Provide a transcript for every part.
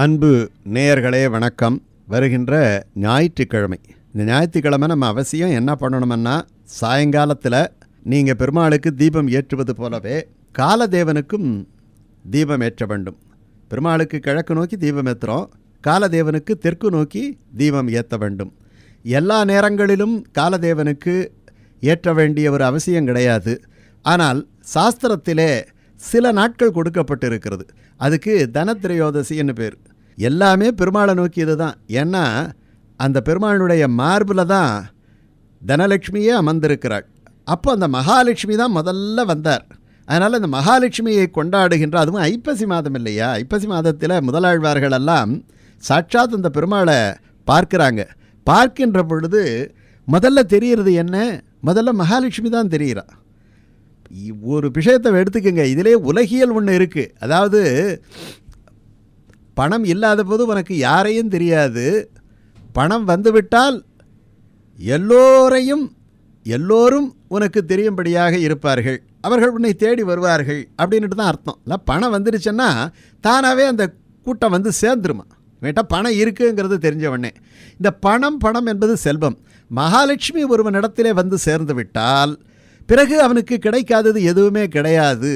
அன்பு நேயர்களே வணக்கம். வருகின்ற ஞாயிற்றுக்கிழமை. இந்த ஞாயிற்றுக்கிழமை நம்ம அவசியம் என்ன பண்ணணும்னா சாயங்காலத்தில் நீங்கள் பெருமாளுக்கு தீபம் ஏற்றுவது போலவே காலதேவனுக்கும் தீபம் ஏற்ற வேண்டும். பெருமாளுக்கு கிழக்கு நோக்கி தீபம் ஏற்றுறோம் காலதேவனுக்கு தெற்கு நோக்கி தீபம் ஏற்ற வேண்டும். எல்லா நேரங்களிலும் காலதேவனுக்கு ஏற்ற வேண்டிய ஒரு அவசியம் கிடையாது. ஆனால் சாஸ்திரத்திலே சில நாட்கள் கொடுக்கப்பட்டிருக்கிறது. அதுக்கு தனத்திரையோதசின்னு பேர். எல்லாமே பெருமாளை நோக்கியது தான். ஏன்னா அந்த பெருமாளுடைய மார்பில் தான் தனலட்சுமியே அமர்ந்திருக்கிறாள். அப்போ அந்த மகாலட்சுமி தான் முதல்ல வந்தார். அதனால் அந்த மகாலட்சுமியை கொண்டாடுகின்ற அதுவும் ஐப்பசி மாதம் இல்லையா? ஐப்பசி மாதத்தில் முதலாழ்வார்கள் எல்லாம் சாட்சாத் அந்த பெருமாளை பார்க்குறாங்க. பார்க்கின்ற பொழுது முதல்ல தெரிகிறது என்ன? முதல்ல மகாலட்சுமி தான் தெரிகிறா ஒரு விஷயத்தை எடுத்துக்கோங்க. இதிலே உலகியல் ஒன்று இருக்குது அதாவது பணம் இல்லாத போது உனக்கு யாரையும் தெரியாது. பணம் வந்துவிட்டால் எல்லோரையும் எல்லோரும் உனக்கு தெரியும்படியாக இருப்பார்கள். அவர்கள் உன்னை தேடி வருவார்கள் அப்படின்ட்டு தான் அர்த்தம். இல்லை பணம் வந்துருச்சுன்னா தானாகவே அந்த கூட்டம் வந்து சேர்ந்துருமா? வேட்டா பணம் இருக்குங்கிறது தெரிஞ்சவொடனே இந்த பணம் பணம் என்பது செல்வம். மகாலட்சுமி ஒருவனிடத்திலே வந்து சேர்ந்து விட்டால் பிறகு அவனுக்கு கிடைக்காதது எதுவுமே கிடையாது.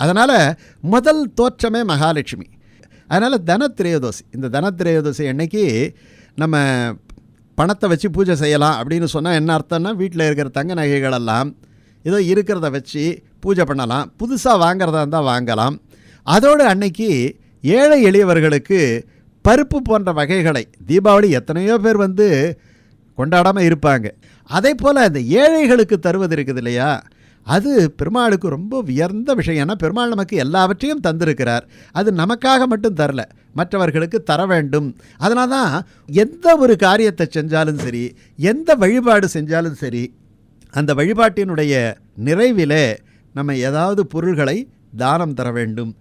அதனால் முதல் தோற்றமே மகாலட்சுமி. அதனால் தனத்திரையோதசி இந்த தனத்திரையோதசி அன்னைக்கு நம்ம பணத்தை வச்சு பூஜை செய்யலாம் அப்படின்னு சொன்னால் என்ன அர்த்தம்னா வீட்டில் இருக்கிற தங்க நகைகளெல்லாம் ஏதோ இருக்கிறத வச்சு பூஜை பண்ணலாம். புதுசாக வாங்குறதா இருந்தால் வாங்கலாம். அதோடு அன்னைக்கு ஏழை எளியவர்களுக்கு பருப்பு போன்ற வகைகளை தீபாவளி எத்தனையோ பேர் வந்து கொண்டாடாமல் இருப்பாங்க. அதே போல் அந்த ஏழைகளுக்கு தருவது இருக்குது இல்லையா? அது பெருமாளுக்கு ரொம்ப உயர்ந்த விஷயம். ஏன்னா பெருமாள் நமக்கு எல்லாவற்றையும் தந்திருக்கிறார். அது நமக்காக மட்டும் தரல. மற்றவர்களுக்கு தர வேண்டும். அதனால தான் எந்த ஒரு காரியத்தை செஞ்சாலும் சரி எந்த வழிபாடு செஞ்சாலும் சரி அந்த வழிபாட்டினுடைய நிறைவிலே நம்ம ஏதாவது பொருள்களை தானம் தர வேண்டும்.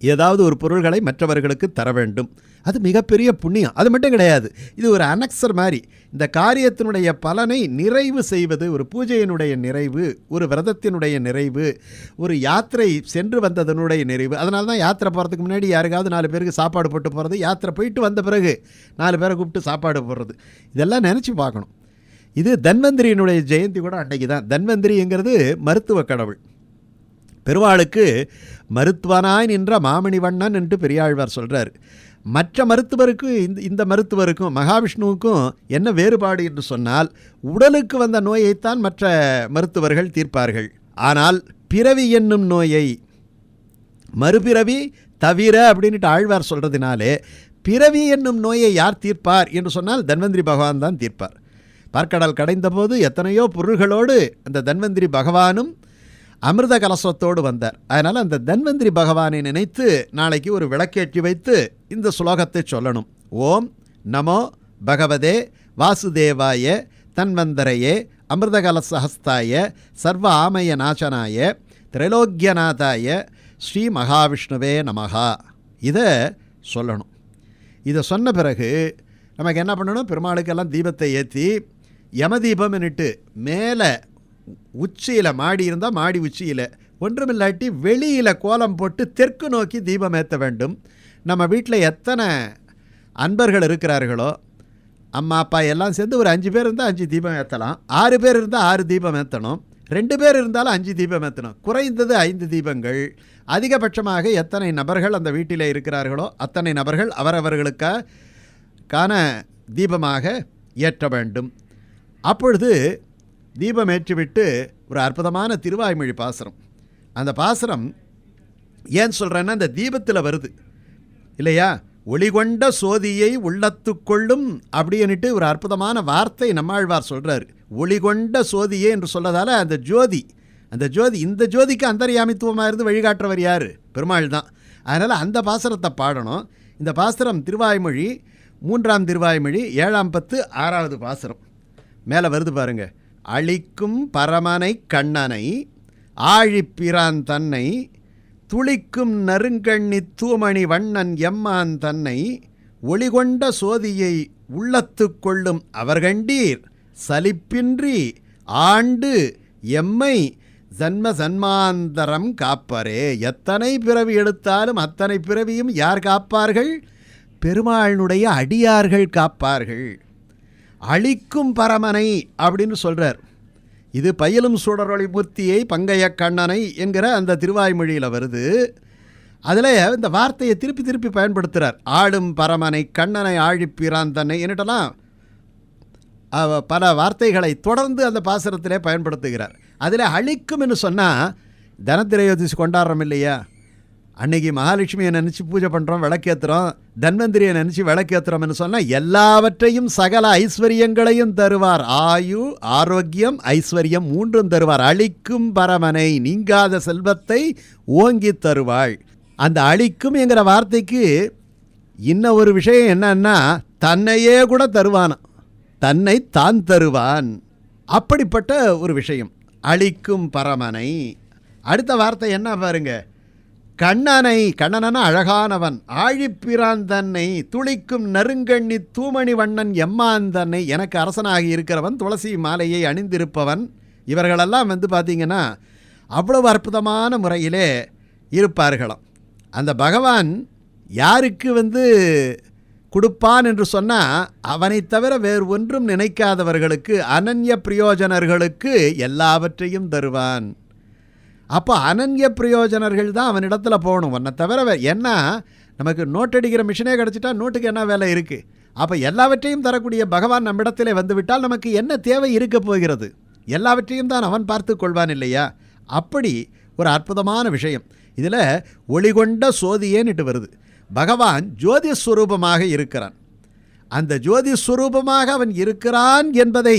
ஏதாவது ஒரு பொருள்களை மற்றவர்களுக்கு தர வேண்டும். அது மிகப்பெரிய புண்ணியம். அது மட்டும் கிடையாது. இது ஒரு அனக்சர் மாதிரி. இந்த காரியத்தினுடைய பலனை நிறைவு செய்வது ஒரு பூஜையினுடைய நிறைவு ஒரு விரதத்தினுடைய நிறைவு ஒரு யாத்திரை சென்று வந்ததனுடைய நிறைவு. அதனால தான் யாத்திரை போகிறதுக்கு முன்னாடி யாருக்காவது நாலு பேருக்கு சாப்பாடு போட்டு போகிறது யாத்திரை போயிட்டு வந்த பிறகு நாலு பேரை கூப்பிட்டு சாப்பாடு போடுறது. இதெல்லாம் நினச்சி பார்க்கணும். இது தன்வந்திரியினுடைய ஜெயந்தி கூட அன்னைக்கு தான். தன்வந்திரிங்கிறது மருத்துவ கடவுள். பெருவாளுக்கு மருத்துவனாய் நின்ற மாமணிவண்ணன் என்று பெரியாழ்வார் சொல்கிறார் மற்ற மருத்துவருக்கும் இந்த இந்த மருத்துவருக்கும் மகாவிஷ்ணுவுக்கும் என்ன வேறுபாடு என்று சொன்னால் உடலுக்கு வந்த நோயைத்தான் மற்ற மருத்துவர்கள் தீர்ப்பார்கள். ஆனால் பிறவி என்னும் நோயை மறுபிறவி தவிர அப்படின்ட்டு ஆழ்வார் சொல்கிறதுனாலே பிறவி என்னும் நோயை யார் தீர்ப்பார் என்று சொன்னால் தன்வந்திரி பகவான் தான் தீர்ப்பார். பார்க்கடல் கடைந்தபோது எத்தனையோ பொருள்களோடு அந்த தன்வந்திரி பகவானும் அமிர்த கலசத்தோடு வந்தார். அதனால் அந்த தன்வந்திரி பகவானை நினைத்து நாளைக்கு ஒரு விளக்கேற்றி வைத்து இந்த ஸ்லோகத்தை சொல்லணும். ஓம் நமோ பகவதே வாசுதேவாய தன்வந்தரையே அமிர்தகலசஹஸ்தாய சர்வ ஆமய நாசனாய திரைலோக்கியநாதாய ஸ்ரீ மகாவிஷ்ணுவே நமகா இதை சொல்லணும். இதை சொன்ன பிறகு நமக்கு என்ன பண்ணணும்? பெருமாளுக்கெல்லாம் தீபத்தை ஏற்றி யமதீபம்னுட்டு மேலே உச்சியில் மாடி இருந்தால் மாடி உச்சியில். ஒன்றுமில்லாட்டி வெளியில் கோலம் போட்டு தெற்கு நோக்கி தீபம் ஏற்ற வேண்டும். நம்ம வீட்டில் எத்தனை அன்பர்கள் இருக்கிறார்களோ அம்மா அப்பா எல்லாம் சேர்ந்து ஒரு அஞ்சு பேர் இருந்தால் அஞ்சு தீபம் ஏற்றலாம் ஆறு பேர் இருந்தால் ஆறு தீபம் ஏற்றணும் ரெண்டு பேர் இருந்தாலும் அஞ்சு தீபம் ஏற்றணும் குறைந்தது ஐந்து தீபங்கள். அதிகபட்சமாக எத்தனை நபர்கள் அந்த வீட்டில் இருக்கிறார்களோ அத்தனை நபர்கள் அவரவர்களுக்கான தீபமாக ஏற்ற வேண்டும். அப்பொழுது தீபம் ஏற்றிவிட்டு ஒரு அற்புதமான திருவாய்மொழி பாசுரம். அந்த பாசுரம் ஏன் சொல்கிறேன்னா அந்த தீபத்தில் வருது. இல்லையா? ஒளிகொண்ட சோதியை உள்ளத்துக்கொள்ளும் அப்படின்னுட்டு ஒரு அற்புதமான வார்த்தை நம்மாழ்வார் சொல்கிறார் ஒளிகொண்ட சோதியே என்று சொல்லதால் அந்த ஜோதி அந்த ஜோதி இந்த ஜோதிக்கு அந்தரியாமித்துவமாக இருந்து வழிகாட்டுறவர் யார்? பெருமாள் தான். அதனால் அந்த பாசுரத்தை பாடணும். இந்த பாசுரம் திருவாய்மொழி மூன்றாம் திருவாய்மொழி ஏழாம் பத்து ஆறாவது பாசுரம். மேலே வருது பாருங்கள் அழிக்கும் பரமனை கண்ணனை ஆழிப்பிரான் தன்னை துளிக்கும் நறுங்கண்ணி தூமணி வண்ணன் எம்மான் தன்னை ஒளிகொண்ட சோதியை உள்ளத்து கொள்ளும் அவர்கண்டீர் சலிப்பின்றி ஆண்டு எம்மை ஜன்ம சன்மாந்தரம் காப்பரே. எத்தனை பிறவி எடுத்தாலும் அத்தனை பிறவியும் யார் காப்பார்கள்? பெருமாளினுடைய அடியார்கள் காப்பார்கள். அழிக்கும் பரமனை அப்படின்னு சொல்கிறார் இது பயிலும் சுடரொளி மூர்த்தியை பங்கைய கண்ணனை என்கிற அந்த திருவாய்மொழியில் வருது. அதில் இந்த வார்த்தையை திருப்பி திருப்பி பயன்படுத்துகிறார் ஆடும் பரமனை கண்ணனை ஆழிப்பிரான் தன்னை என்னட்டெல்லாம் பல வார்த்தைகளை தொடர்ந்து அந்த பாசுரத்திலே பயன்படுத்துகிறார். அதில் அழிக்கும் என்று சொன்னால் தனத்திரையோதிசி கொண்டாடுறோம் இல்லையா? அன்னைக்கு மகாலட்சுமியை நினச்சி பூஜை பண்ணுறோம் விளக்கேற்றுறோம் தன்வந்திரியை நினச்சி விளக்கேற்றுறோம்னு சொன்னால் எல்லாவற்றையும் சகல ஐஸ்வர்யங்களையும் தருவார். ஆயு ஆரோக்கியம் ஐஸ்வர்யம் மூன்றும் தருவார். அழிக்கும் பரமனை நீங்காத செல்வத்தை ஓங்கி தருவாள். அந்த அழிக்கும் என்கிற வார்த்தைக்கு இன்னும் ஒரு விஷயம் என்னன்னா தன்னையே கூட தருவானாம் தன்னை தான் தருவான். அப்படிப்பட்ட ஒரு விஷயம். அழிக்கும் பரமனை. அடுத்த வார்த்தை என்ன பாருங்க? கண்ணனை கண்ணனன அழகானவன் ஆழிப்பிரான் தன்னை துளிக்கும் நறுங்கண்ணி தூமணி வண்ணன் எம்மான் தன்னை எனக்கு அரசனாகி இருக்கிறவன் துளசி மாலையை அணிந்திருப்பவன். இவர்களெல்லாம் வந்து பார்த்தீங்கன்னா அவ்வளவு அற்புதமான முறையிலே இருப்பார்களாம். அந்த பகவான் யாருக்கு வந்து கொடுப்பான் என்று சொன்னால் அவனைத் தவிர வேறு ஒன்றும் நினைக்காதவர்களுக்கு அனன்ய பிரயோஜனர்களுக்கு எல்லாவற்றையும் தருவான். அப்போ அனன்ய பிரயோஜனர்கள் தான் அவனிடத்தில் போகணும். உன்னை தவிர என்ன? ஏன்னா நமக்கு நோட் அடிக்கிற மிஷினே கிடச்சிட்டா நோட்டுக்கு என்ன வேலை இருக்குது அப்போ எல்லாவற்றையும் தரக்கூடிய பகவான் நம்மிடத்திலே வந்துவிட்டால் நமக்கு என்ன தேவை இருக்க போகிறது? எல்லாவற்றையும் தான் அவன் பார்த்து கொள்வான் இல்லையா? அப்படி ஒரு அற்புதமான விஷயம். இதில் ஒளிகொண்ட சோதியேன்னுட்டு வருது. பகவான் ஜோதி ஸ்வரூபமாக இருக்கிறான். அந்த ஜோதி ஸ்வரூபமாக அவன் இருக்கிறான் என்பதை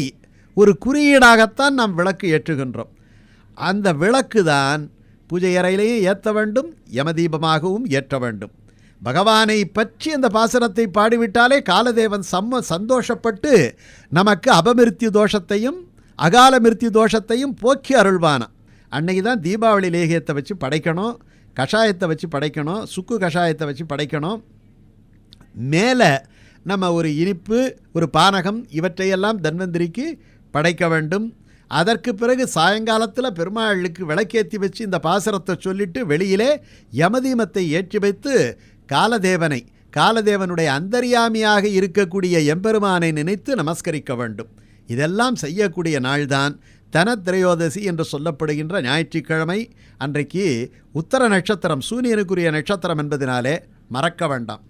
ஒரு குறியீடாகத்தான் நாம் விளக்கு ஏற்றுகின்றோம். அந்த விளக்கு தான் பூஜை அறையிலேயும் ஏற்ற வேண்டும் யமதீபமாகவும் ஏற்ற வேண்டும். பகவானை பற்றி அந்த பாசனத்தை பாடிவிட்டாலே காலதேவன் சம்ம சந்தோஷப்பட்டு நமக்கு அபமிருத்தி தோஷத்தையும் அகால மிருத்யு தோஷத்தையும் போக்கி அருள்வானா. அன்னைக்கு தான் தீபாவளி லேகியத்தை வச்சு படைக்கணும் கஷாயத்தை வச்சு படைக்கணும் சுக்கு கஷாயத்தை வச்சு படைக்கணும். மேலே நம்ம ஒரு இனிப்பு ஒரு பானகம் இவற்றையெல்லாம் தன்வந்திரிக்கு படைக்க வேண்டும். அதற்கு பிறகு சாயங்காலத்தில் பெருமாளுக்கு விளக்கேற்றி வச்சு இந்த பாசரத்தை சொல்லிட்டு வெளியிலே யமதீமத்தை ஏற்றி வைத்து காலதேவனை காலதேவனுடைய அந்தரியாமியாக இருக்கக்கூடிய எம்பெருமானை நினைத்து நமஸ்கரிக்க வேண்டும். இதெல்லாம் செய்யக்கூடிய நாள்தான். தனத்திரையோதசி என்று சொல்லப்படுகின்ற ஞாயிற்றுக்கிழமை அன்றைக்கு உத்தர நட்சத்திரம் சூரியனுக்குரிய நட்சத்திரம் என்பதினாலே மறக்க வேண்டாம்.